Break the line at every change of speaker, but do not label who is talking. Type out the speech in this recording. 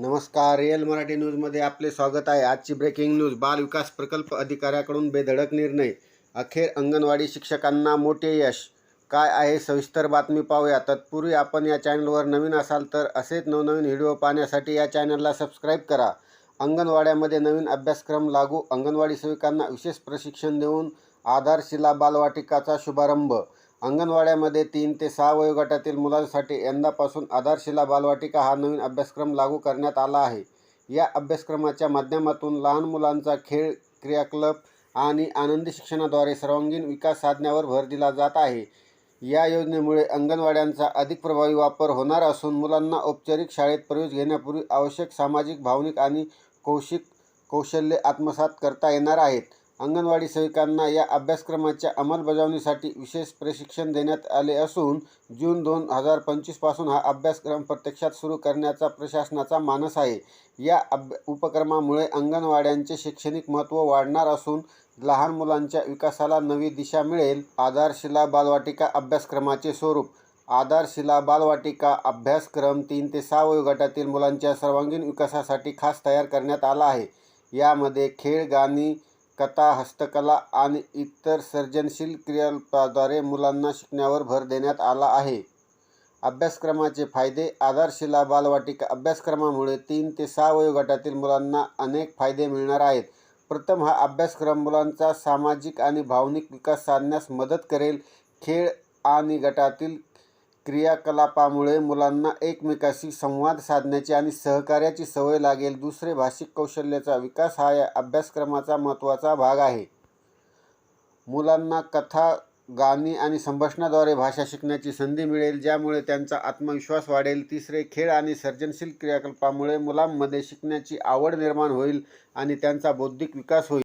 नमस्कार रिअल मराठी न्यूजमध्ये आपले स्वागत आहे. आजची ब्रेकिंग न्यूज बाल विकास प्रकल्प अधिकाऱ्याकडून बेधडक निर्णय. अखेर अंगणवाडी शिक्षकांना मोठे यश. काय आहे सविस्तर बातमी पाहूया. तत्पूर्वी आपण या चॅनलवर नवीन असाल तर असेच नवनवीन व्हिडिओ पाहण्यासाठी या चॅनलला सबस्क्राईब करा. अंगणवाड्यामध्ये नवीन अभ्यासक्रम लागू. अंगणवाडी सेविकांना विशेष प्रशिक्षण देऊन आधारशिला बालवाटिकाचा शुभारंभ. अंगणवाड्यामध्ये तीन ते सहा वयोगटातील मुलांसाठी यंदापासून आधारशिला बालवाटिका हा नवीन अभ्यासक्रम लागू करण्यात आला आहे. या अभ्यासक्रमाच्या माध्यमातून लहान मुलांचा खेळ क्रियाकलाप आणि आनंदी शिक्षणाद्वारे सर्वांगीण विकास साधण्यावर भर दिला जात आहे. या योजनेमुळे अंगणवाड्यांचा अधिक प्रभावी वापर होणार असून मुलांना औपचारिक शाळेत प्रवेश घेण्यापूर्वी आवश्यक सामाजिक भावनिक आणि कौशिक कौशल्ये आत्मसात करता येणार आहेत. अंगणवाडी सेविकांना या अभ्यासक्रमाच्या अंमलबजावणीसाठी विशेष प्रशिक्षण देण्यात आले असून जून दोन हजार पंचवीसपासून हा अभ्यासक्रम प्रत्यक्षात सुरू करण्याचा प्रशासनाचा मानस आहे. या अभ उपक्रमामुळे अंगणवाड्यांचे शैक्षणिक महत्त्व वाढणार असून लहान मुलांच्या विकासाला नवी दिशा मिळेल. आधारशिला बालवाटिका अभ्यासक्रमाचे स्वरूप. आधारशिला बालवाटिका अभ्यासक्रम तीन ते सहा वयोगटातील मुलांच्या सर्वांगीण विकासासाठी खास तयार करण्यात आला आहे. यामध्ये खेळ गाणी कथा हस्तकला आणि इतर सर्जनशील क्रियाकलापाद्वारे मुलांना शिकण्यावर भर देण्यात आला आहे. अभ्यासक्रमाचे फायदे. आधारशिला बालवाटिका अभ्यासक्रमामुळे तीन ते सहा वयोगटातील मुलांना अनेक फायदे मिळणार आहेत. प्रथम हा अभ्यासक्रम मुलांचा सामाजिक आणि भावनिक विकास साधण्यास मदत करेल. खेळ आणि गटातील क्रियाकलापामुळे मुलांना एकमेकाशी संवाद साधण्याची आणि सहकार्याची सवय लागेल. दुसरे भाषिक कौशल्याचा विकास हा या अभ्यासक्रमाचा महत्त्वाचा भाग आहे. मुलांना कथा गाणी आणि संभाषणाद्वारे भाषा शिकण्याची संधी मिळेल ज्यामुळे त्यांचा आत्मविश्वास वाढेल. तिसरे खेळ आणि सर्जनशील क्रियाकलापामुळे मुलांमध्ये शिकण्याची आवड निर्माण होईल आणि त्यांचा बौद्धिक विकास होईल.